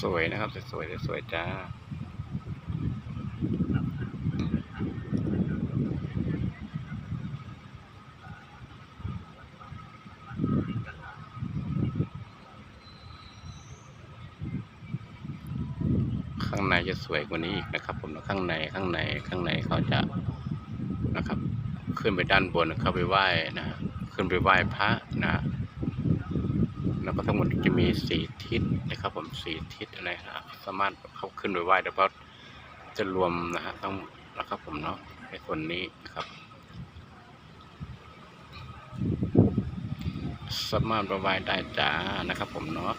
สวยนะครับ สวยๆสวยจ้าข้างในจะสวยกว่านี้อีกนะครับ ผมข้างในข้างในข้างในเขาจะนะครับ ขึ้นไปด้านบนเข้าไปไหว้นะ ขึ้นไปไหว้พระนะ แล้วก็ทั้งหมดจะมีสี่ทิศนะครับ ผมสี่ทิศอะไรนะสามารถเข้าขึ้นไปไหว้ได้เพราจะรวมนะฮะต้องนะครับผมเนาะในส่วนนี้นะครับสามารถไปไหว้ได้จ้านะครับผมเนาะ